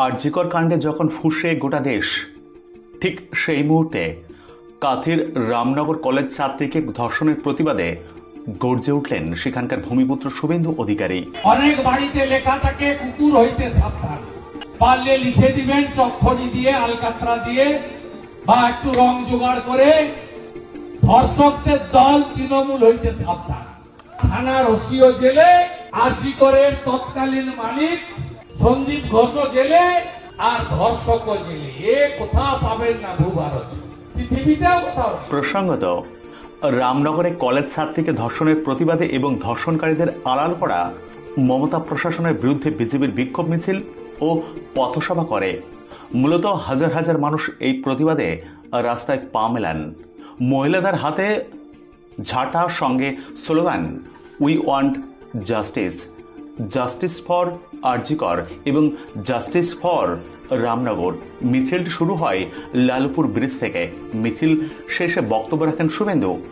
আরজিকর কাণ্ডে যখন ফুসে গোটা দেশ, ঠিক সেই মুহূর্তে কাথির রামনগর কলেজ ছাত্রীকে ধর্ষণের প্রতিবাদে গর্জে উঠলেন সেখানকার ভূমিপুত্র শুভেন্দু অধিকারী। অনেক বাড়িতে লেখা থাকে, কুকুর হইতে সাবধান। পারলে লিখে দিবেন চক্ষরি দিয়ে, আলকাতরা দিয়ে, বা একটু রং জোগাড় করে, ধর্ষকদের দল তৃণমূল হইতে সাবধান। থানার ওসিও জেলে আরজি করে তৎকালীন মালিক সন্দীপ ঘোষও জেলে আর ধর্ষকও জেলে এ কোথাও পাবেন না ভূভারতে পৃথিবীতেও কোথাও প্রসঙ্গত, রামনগরে কলেজ ছাত্রীকে ধর্ষণের প্রতিবাদে এবং ধর্ষণকারীদের আড়াল করা, মমতা প্রশাসনের বিরুদ্ধে বিজেপির বিক্ষোভ মিছিল ও পথসভা করে। মূলত হাজার হাজার মানুষ এই প্রতিবাদে রাস্তায় পা মেলান। মহিলাদের হাতে ঝাঁটা সঙ্গে slogan we want justice justice for RG Kar এবং জাস্টিস ফর রামনগর। মিছিলটি শুরু হয় লালপুর ব্রিজ থেকে। মিছিল শেষে বক্তব্য রাখেন শুভেন্দু।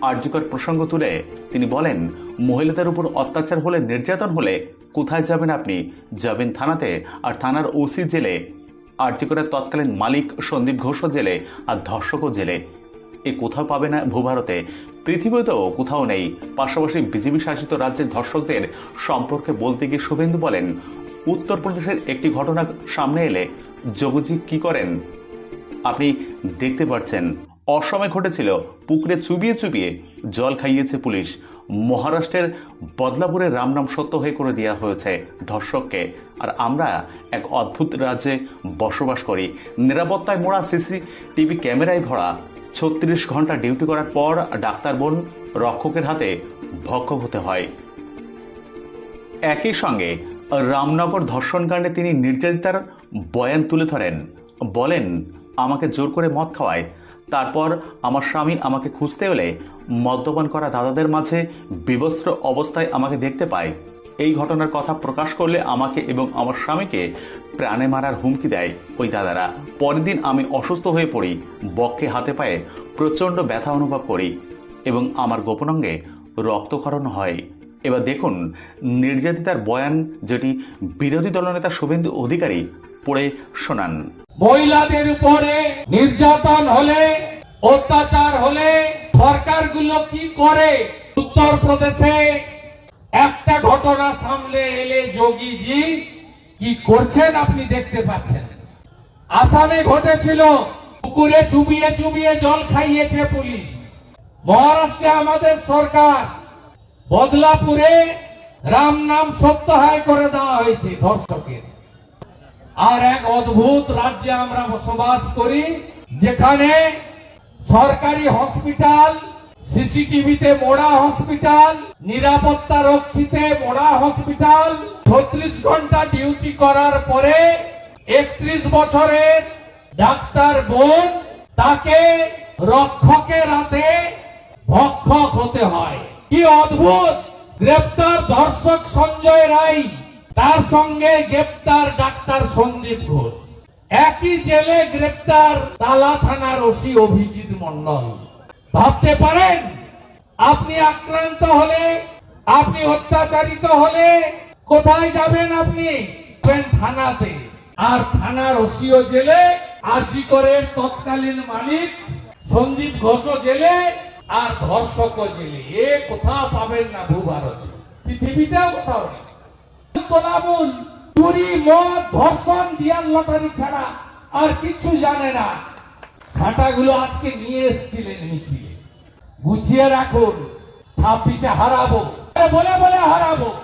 আরজিকর প্রসঙ্গ তুলে তিনি বলেন, মহিলাদের উপর অত্যাচার হলে নির্যাতন হলে কোথায় যাবেন আপনি? যাবেন থানাতে আর থানার ওসি জেলে। আরজিকরের তৎকালীন মালিক সন্দীপ ঘোষও জেলে আর ধর্ষকও জেলে। এ কোথাও পাবে না ভূভারতে। পৃথিবীতেও কোথাও নেই। পাশাপাশি বিজেপি শাসিত রাজ্যের ধর্ষকদের সম্পর্কে বলতে গিয়ে শুভেন্দু বলেন, উত্তরপ্রদেশের একটি ঘটনা সামনে এলে যোগজি কি করেন? আপনি দেখতে পাচ্ছেন, অসময় ঘটেছিল, পুকুরে চুবিয়ে চুবিয়ে জল খাইয়েছে পুলিশ। মহারাষ্ট্রের বদলাপুরের রামনাম সত্য হয়ে করে দেওয়া হয়েছে ধর্ষককে। আর আমরা এক অদ্ভুত রাজ্যে বসবাস করি। নিরাপত্তায় মোড়া সিসিটিভি ক্যামেরায় ভরা ছত্রিশ ঘণ্টা ডিউটি করার পর ডাক্তার বোন রক্ষকের হাতে ভক্ষক হতে হয়। একই সঙ্গে রামনগর ধর্ষণকাণ্ডে তিনি নির্যাতিতার বয়ান তুলে ধরেন। বলেন, আমাকে জোর করে মদ খাওয়ায়। তারপর আমার স্বামী আমাকে খুঁজতে এলে মদ্যপান করা দাদাদের মাঝে বিবস্ত্র অবস্থায় আমাকে দেখতে পায়। এই ঘটনার কথা প্রকাশ করলে আমাকে এবং আমার স্বামীকে প্রাণে মারার হুমকি দেয় ওই দাদারা। পরের দিন আমি অসুস্থ হয়ে পড়ি বক্ষে হাতে পায়ে প্রচণ্ড ব্যথা অনুভব করি এবং আমার গোপনাঙ্গে রক্তক্ষরণ হয়। এবার দেখুন, নির্যাতিতার বয়ান যেটি বিরোধী দলনেতা শুভেন্দু অধিকারী পড়ে শোনান। মহিলাদের উপরে নির্যাতন হলে, অত্যাচার হলে সরকারগুলো কি করে উত্তর প্রদেশে একটা ঘটনা সামনে এলে যোগীজি কি করছেন আপনি দেখতে পাচ্ছেন? আসামে ঘটেছিল, পুকুরে চুবিয়ে চুবিয়ে জল খাইয়েছে পুলিশ। মহারাষ্ট্রে আমাদের সরকার, বদলাপুরে রাম নাম সত্যাহার করে দেওয়া হয়েছে ধর্ষকের। আর এক অদ্ভুত রাজ্যে আমরা বসবাস করি, যেখানে সরকারি হসপিটাল সিসিটিভিতে মোড়া হসপিটাল, নিরাপত্তা রক্ষিতে মোড়া হসপিটাল, ছত্রিশ ঘণ্টা ডিউটি করার পরে একত্রিশ বছরের ডাক্তার বোন, তাকে রক্ষকের হাতে ভক্ষক হতে হয়। কি অদ্ভুত! গ্রেপ্তার ধর্ষক সঞ্জয় রায়, তার সঙ্গে গ্রেপ্তার ডাক্তার সঞ্জীব ঘোষ। একই জেলে গ্রেপ্তার তালা থানার ওসি অভিজিৎ মন্ডল ভাবতে পারেন, আপনি আক্রান্ত হলে, আপনি অত্যাচারিত হলে কোথায় যাবেন আপনি? থানাতে। আর থানার ওসিও জেলে, আরজি করে তৎকালীন মালিক সন্দীপ ঘোষও জেলে, আর ধর্ষক জেলে। এ কোথাও পাবেন না ভূভারতে পৃথিবীতেও কোথাও নেই। চুরি, মদ, ধর্ষণ দিয়ার লটারি ছাড়া আর কিছু জানে না। ঘাটাগুলো আজকে নিয়ে এসেছিলেন মিছিলে। গুছিয়ে রাখুন, ছাব্বিশে হারাবো। বলে বলে হারাবো।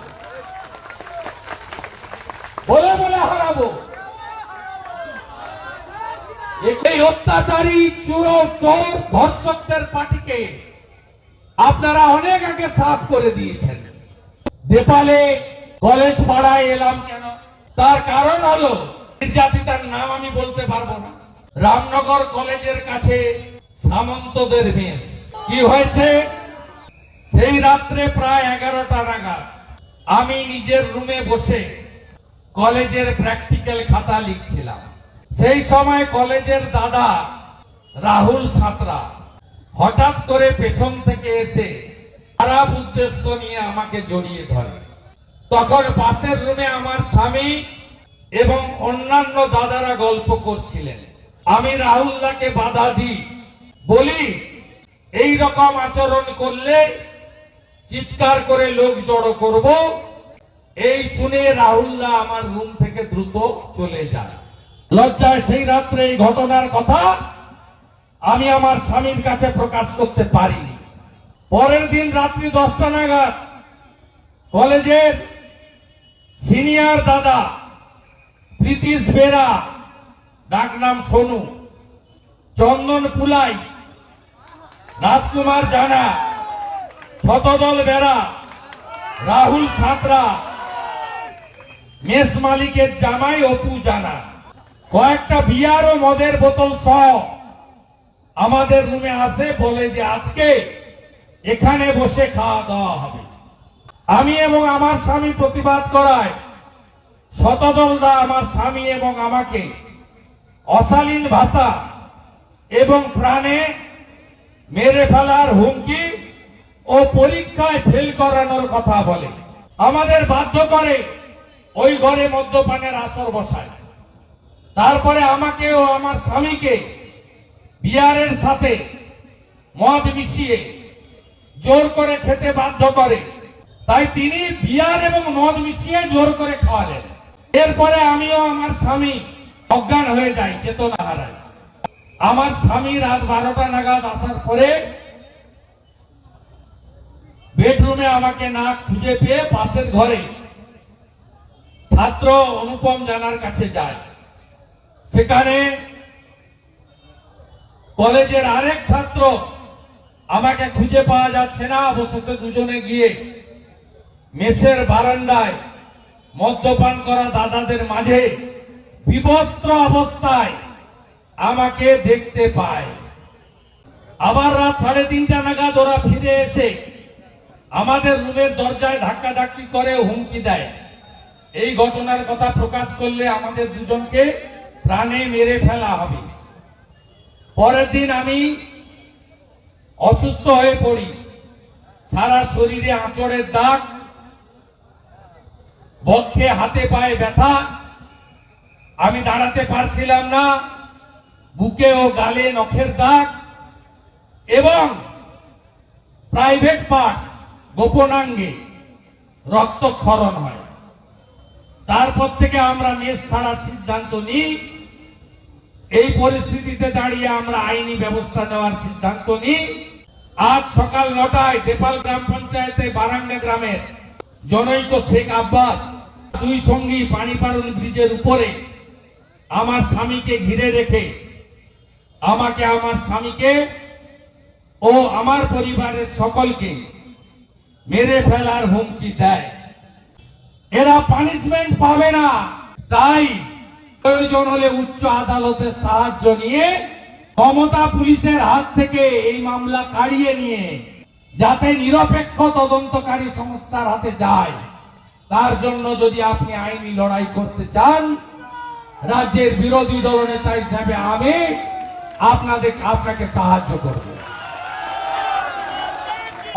বলে বলে হারাবো। এই অত্যাচারী চুর, চোর ধর্ষকদের পার্টিকে আপনারা অনেক আগে সাফ করে দিয়েছেন। নেপালে কলেজ পাড়ায় এলাম কেন? তার কারণ হলো, নির্যাতিতার নাম আমি বলতে পারব না। রামনগর কলেজের কাছে সামন্তদের মেস। কি হয়েছে? সেই রাত্রে প্রায় এগারোটা নাগাদ আমি নিজের রুমে বসে কলেজের প্র্যাকটিক্যাল খাতা লিখছিলাম। সেই সময় কলেজের দাদা রাহুল সাঁতরা হঠাৎ করে পেছন থেকে এসে খারাপ উদ্দেশ্য নিয়ে আমাকে জড়িয়ে ধরে। তখন পাশের রুমে আমার স্বামী এবং অন্যান্য দাদারা গল্প করছিলেন। আমি রাহুল্লাহকে বাধা দিই। বলি এই রকম আচরণ করলে চিৎকার করে লোক জড়ো করব। এই শুনে রাহুল্লাহ আমার রুম থেকে দ্রুত চলে যায়। লজ্জায় সেই রাত্রে এই ঘটনার কথা আমি আমার স্বামীর কাছে প্রকাশ করতে পারিনি। পরের দিন রাত্রি দশটা নাগাদ কলেজের সিনিয়র দাদা প্রীতিশ বেরা ডাকনাম সোনু, চন্দন পুলাই, রাজকুমার জানা, শতদল বেরা রাহুল ছাত্রা মেস মালিকের জামাই অপু জানা। কয়েকটা বিয়ার ও মদের বোতল সহ আমাদের রুমে আসে বলে যে আজকে এখানে বসে খাওয়া দাওয়া হবে। আমি এবং আমার স্বামী প্রতিবাদ করায় শতদলদা আমার স্বামী এবং আমাকে অশালীন ভাষা এবং প্রাণে মেরে ফেলার হুমকি ও পরীক্ষায় ফেল করানোর কথা বলে। আমাদের বাধ্য করে ওই ঘরে মদ্যপানের আসর বসায়। তারপরে আমাকে ও আমার স্বামীকে বিয়ারের সাথে মদ মিশিয়ে জোর করে খেতে বাধ্য করে। তাই তিনি বিয়ার এবং মদ মিশিয়ে জোর করে খাওয়ালেন। এরপরে আমিও আমার স্বামী অজ্ঞান হয়ে যায়, চেতনা হারাই আমার স্বামী রাত বারোটা নাগাদ আসার পরে বেডরুমে আমাকে না খুঁজে পেয়ে পাশের ঘরে ছাত্র অনুপম জানার কাছে যায়। সেখানে কলেজের আরেক ছাত্র আমাকে খুঁজে পাওয়া যাচ্ছে না, অবশেষে দুজনে গিয়ে মেসের বারান্দায় মদ্যপান করা দাদাদের মাঝে বিবস্ত্র অবস্থায় আমাকে দেখতে পায়। আবার রাত সাড়ে তিনটা নাগাদ ওরা ফিরে এসে আমাদের রুমের দরজায় ধাক্কা ধাক্কি করে হুমকি দেয়। এই ঘটনার কথা প্রকাশ করলে আমাদের দুজনকে প্রাণে মেরে ফেলা হবে। পরের দিন আমি অসুস্থ হয়ে পড়ি। সারা শরীরে আঁচড়ের দাগ, বক্ষে হাতে পায়ে ব্যথা আমি দাঁড়াতে পারছিলাম না। বুকে ও গালে নখের দাগ এবং প্রাইভেট পার্টস গোপনাঙ্গে রক্তক্ষরণ হয়। তারপর থেকে আমরা নেশ ছাড়ার সিদ্ধান্ত নিই। এই পরিস্থিতিতে দাঁড়িয়ে আমরা আইনি ব্যবস্থা নেওয়ার সিদ্ধান্ত নিই। আজ সকাল নটায় দেপাল গ্রাম পঞ্চায়েতে বারাঙ্গা গ্রামের জনৈক শেখ আব্বাস, দুই সঙ্গী পানিপাড়ুল ব্রিজের উপরে আমার স্বামীকে ঘিরে রেখে, আমাকে আমার স্বামীকে ও আমার পরিবারের সকলকে মেরে ফেলার হুমকি দেয়। এরা পানিশমেন্ট পাবে না। তাই প্রয়োজন হলে উচ্চ আদালতের সাহায্য নিয়ে ক্ষমতা পুলিশের হাত থেকে এই মামলা কাড়িয়ে নিয়ে, যাতে নিরপেক্ষ তদন্তকারী সংস্থার হাতে যায়। তার জন্য যদি আপনি আইনি লড়াই করতে চান রাজ্যের বিরোধী দলনেতা হিসাবে আমি আপনাদের, আপনাকে সাহায্য করব।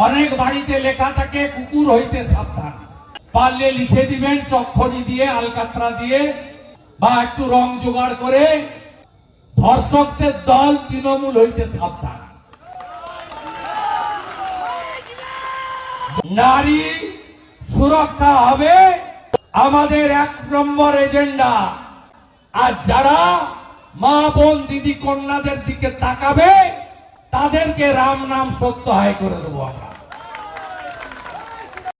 অনেক বাড়িতে লেখা থাকে, কুকুর হইতে সাবধান। পারলে লিখে দিবেন চক্ষরি দিয়ে, আলকাতরা দিয়ে, বা একটু রং জোগাড় করে, ধর্ষকদের দল তৃণমূল হইতে সাবধান। নারী সুরক্ষা হবে, আমাদের এক নম্বর এজেন্ডা। আর যারা মা বোন দিদি কন্যাদের দিকে তাকাবে, তাদেরকে রাম নাম সত্য হায় করে দেবো আমরা।